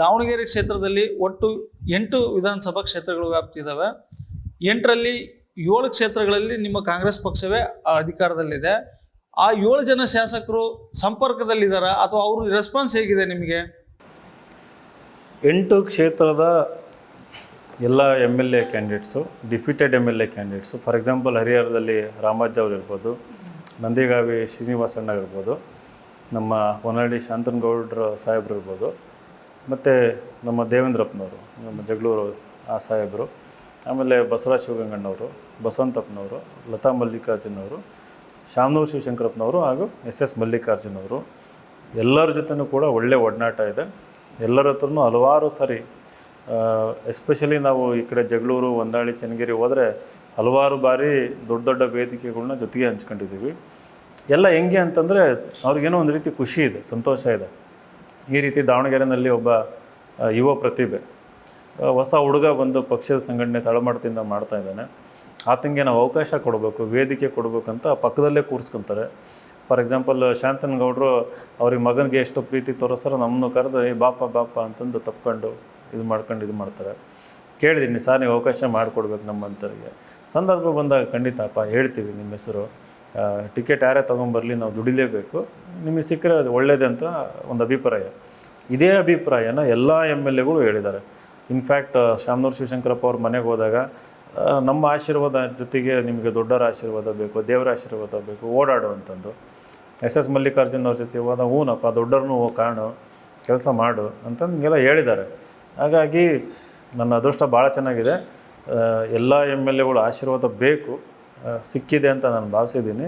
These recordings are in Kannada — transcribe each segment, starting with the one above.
ದಾವಣಗೆರೆ ಕ್ಷೇತ್ರದಲ್ಲಿ ಒಟ್ಟು ಎಂಟು ವಿಧಾನಸಭಾ ಕ್ಷೇತ್ರಗಳು ವ್ಯಾಪ್ತಿ ಇದ್ದಾವೆ ಎಂಟರಲ್ಲಿ ಏಳು ಕ್ಷೇತ್ರಗಳಲ್ಲಿ ನಿಮ್ಮ ಕಾಂಗ್ರೆಸ್ ಪಕ್ಷವೇ ಅಧಿಕಾರದಲ್ಲಿದೆ. ಆ ಏಳು ಜನ ಶಾಸಕರು ಸಂಪರ್ಕದಲ್ಲಿದ್ದಾರಾ ಅಥವಾ ಅವರು ರೆಸ್ಪಾನ್ಸ್ ಹೇಗಿದೆ ನಿಮಗೆ? ಎಂಟು ಕ್ಷೇತ್ರದ ಎಲ್ಲ M L A candidates defeated M L A candidates for example ಹರಿಹರದಲ್ಲಿ ರಾಮಾಜ್ ಅವ್ರು ಇರ್ಬೋದು, ನಂದಿಗಾವಿ ಶ್ರೀನಿವಾಸಣ್ಣ ಇರ್ಬೋದು, ನಮ್ಮ ಹೊನ್ನಳ್ಳಿ ಶಾಂತನಗೌಡ್ರ ಸಾಹೇಬ್ರು ಇರ್ಬೋದು ಮತ್ತು ನಮ್ಮ ದೇವೇಂದ್ರಪ್ಪನವರು, ನಮ್ಮ ಜಗಳೂರು ಆ ಸಾಹೇಬರು, ಆಮೇಲೆ ಬಸವರಾಜ ಶಿವಗಂಗಣ್ಣವರು, ಬಸವಂತಪ್ಪನವರು, ಲತಾ ಮಲ್ಲಿಕಾರ್ಜುನವರು, ಶಾಮನೂರು ಶಿವಶಂಕರಪ್ಪನವರು ಹಾಗೂ ಎಸ್ ಎಸ್ ಮಲ್ಲಿಕಾರ್ಜುನವರು. ಎಲ್ಲರ ಜೊತೆನೂ ಕೂಡ ಒಳ್ಳೆಯ ಒಡನಾಟ ಇದೆ. ಎಲ್ಲರ ಹತ್ರನೂ ಹಲವಾರು ಸಾರಿ ಎಸ್ಪೆಷಲಿ ನಾವು ಈ ಕಡೆ ಜಗಳೂರು ಹೊಂದಾಳಿ ಚನ್ನಗಿರಿ ಹೋದರೆ ಹಲವಾರು ಬಾರಿ ದೊಡ್ಡ ದೊಡ್ಡ ವೇದಿಕೆಗಳನ್ನ ಜೊತೆಗೆ ಹಂಚ್ಕೊಂಡಿದ್ದೀವಿ. ಎಲ್ಲ ಹೆಂಗೆ ಅಂತಂದರೆ ಅವ್ರಿಗೇನೋ ಒಂದು ರೀತಿ ಖುಷಿ ಇದೆ, ಸಂತೋಷ ಇದೆ. ಈ ರೀತಿ ದಾವಣಗೆರೆಯಲ್ಲಿ ಒಬ್ಬ ಯುವ ಪ್ರತಿಭೆ ಹೊಸ ಹುಡುಗ ಬಂದು ಪಕ್ಷದ ಸಂಘಟನೆ ತಳಮಟ್ಟದಿಂದ ಮಾಡ್ತಾ ಇದ್ದಾನೆ. ಆತನಿಗೆ ನಾವು ಅವಕಾಶ ಕೊಡಬೇಕು, ವೇದಿಕೆ ಕೊಡಬೇಕಂತ ಪಕ್ಕದಲ್ಲೇ ಕೂರಿಸ್ಕೊಂತಾರೆ. ಫಾರ್ ಎಕ್ಸಾಂಪಲ್ ಶಾಂತನಗೌಡರು ಅವ್ರಿಗೆ ಮಗನಿಗೆ ಎಷ್ಟು ಪ್ರೀತಿ ತೋರಿಸ್ತಾರೋ ನಮ್ಮನ್ನು ಕರೆದು, ಏ, ಬಾಪ ಬಾಪ ಅಂತಂದು ತಪ್ಕೊಂಡು ಇದು ಮಾಡ್ಕೊಂಡು ಇದು ಮಾಡ್ತಾರೆ. ಕೇಳಿದ್ದೀನಿ, ಸರ್, ನೀವು ಅವಕಾಶ ಮಾಡಿಕೊಡ್ಬೇಕು ನಮ್ಮಂಥವ್ರಿಗೆ ಸಂದರ್ಭ ಬಂದಾಗ ಖಂಡಿತಪ್ಪ ಹೇಳ್ತೀವಿ ನಿಮ್ಮ ಹೆಸರು. ಟಿಕೆಟ್ ಯಾರೇ ತೊಗೊಂಬರಲಿ ನಾವು ದುಡಿಲೇಬೇಕು. ನಿಮಗೆ ಸಿಕ್ಕರೆ ಅದು ಒಳ್ಳೇದೇ ಅಂತ ಒಂದು ಅಭಿಪ್ರಾಯ. ಇದೇ ಅಭಿಪ್ರಾಯನ ಎಲ್ಲ ಎಂ ಎಲ್ ಎಗಳು ಹೇಳಿದ್ದಾರೆ. ಇನ್ಫ್ಯಾಕ್ಟ್ ಶಾಮನೂರು ಶಿವಶಂಕರಪ್ಪ ಅವ್ರ ಮನೆಗೆ ಹೋದಾಗ ನಮ್ಮ ಆಶೀರ್ವಾದ ಜೊತೆಗೆ ನಿಮಗೆ ದೊಡ್ಡವರ ಆಶೀರ್ವಾದ ಬೇಕು, ದೇವರ ಆಶೀರ್ವಾದ ಬೇಕು ಓಡಾಡು ಅಂತಂದು ಎಸ್ ಎಸ್ ಮಲ್ಲಿಕಾರ್ಜುನ್ ಅವ್ರ ಜೊತೆ ಹೋದ ಹೂನಪ್ಪ ದೊಡ್ಡರನ್ನೂ ಕಾಣು ಕೆಲಸ ಮಾಡು ಅಂತ ನಿಮಗೆಲ್ಲ ಹೇಳಿದ್ದಾರೆ. ಹಾಗಾಗಿ ನನ್ನ ಅದೃಷ್ಟ ಭಾಳ ಚೆನ್ನಾಗಿದೆ. ಎಲ್ಲ ಎಂ ಎಲ್ ಎಗಳು ಆಶೀರ್ವಾದ ಬೇಕು. ಸಿಕ್ಕಿದೆ ಅಂತ ನಾನು ಭಾವಿಸಿದ್ದೀನಿ.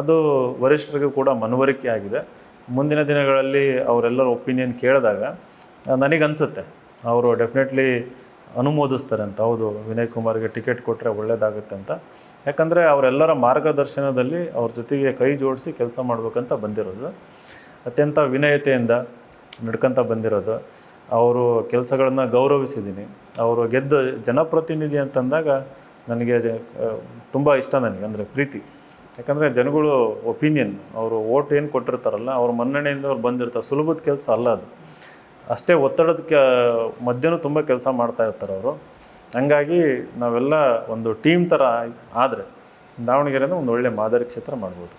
ಅದು ವರಿಷ್ಠರಿಗೂ ಕೂಡ ಮನವರಿಕೆ ಆಗಿದೆ. ಮುಂದಿನ ದಿನಗಳಲ್ಲಿ ಅವರೆಲ್ಲರ ಒಪಿನಿಯನ್ ಕೇಳಿದಾಗ ನನಗನ್ಸುತ್ತೆ. ಅವರು ಡೆಫಿನೆಟ್ಲಿ ಅನುಮೋದಿಸ್ತಾರೆ ಅಂತ. ಹೌದು, ವಿನಯ್ ಕುಮಾರ್ಗೆ ಟಿಕೆಟ್ ಕೊಟ್ಟರೆ ಒಳ್ಳೆಯದಾಗುತ್ತೆ ಅಂತ. ಯಾಕಂದರೆ ಅವರೆಲ್ಲರ ಮಾರ್ಗದರ್ಶನದಲ್ಲಿ ಅವ್ರ ಜೊತೆಗೆ ಕೈ ಜೋಡಿಸಿ ಕೆಲಸ ಮಾಡಬೇಕಂತ ಬಂದಿರೋದು. ಅತ್ಯಂತ ವಿನಯತೆಯಿಂದ ನಡ್ಕೊತ ಬಂದಿರೋದು. ಅವರು ಕೆಲಸಗಳನ್ನ ಗೌರವಿಸಿದ್ದೀನಿ. ಅವರು ಗೆದ್ದ ಜನಪ್ರತಿನಿಧಿ ಅಂತಂದಾಗ ನನಗೆ ತುಂಬ ಇಷ್ಟ ನನಗೆ, ಅಂದರೆ ಪ್ರೀತಿ. ಯಾಕಂದರೆ ಜನಗಳು ಒಪಿನಿಯನ್, ಅವರು ಓಟ್ ಏನು ಕೊಟ್ಟಿರ್ತಾರಲ್ಲ, ಅವ್ರ ಮನ್ನಣೆಯಿಂದ ಅವ್ರು ಬಂದಿರ್ತಾರೆ ಸುಲಭದ ಕೆಲಸ ಅಲ್ಲ ಅದು. ಅಷ್ಟೇ ಒತ್ತಡದ ಕ ಮಧ್ಯನೂ ತುಂಬ ಕೆಲಸ ಮಾಡ್ತಾ ಇರ್ತಾರೆ ಅವರು. ಹಂಗಾಗಿ ನಾವೆಲ್ಲ ಒಂದು ಟೀಮ್ ಥರ ಆದರೆ ದಾವಣಗೆರೆನ ಒಂದು ಒಳ್ಳೆಯ ಮಾದರಿ ಕ್ಷೇತ್ರ ಮಾಡ್ಬೋದು.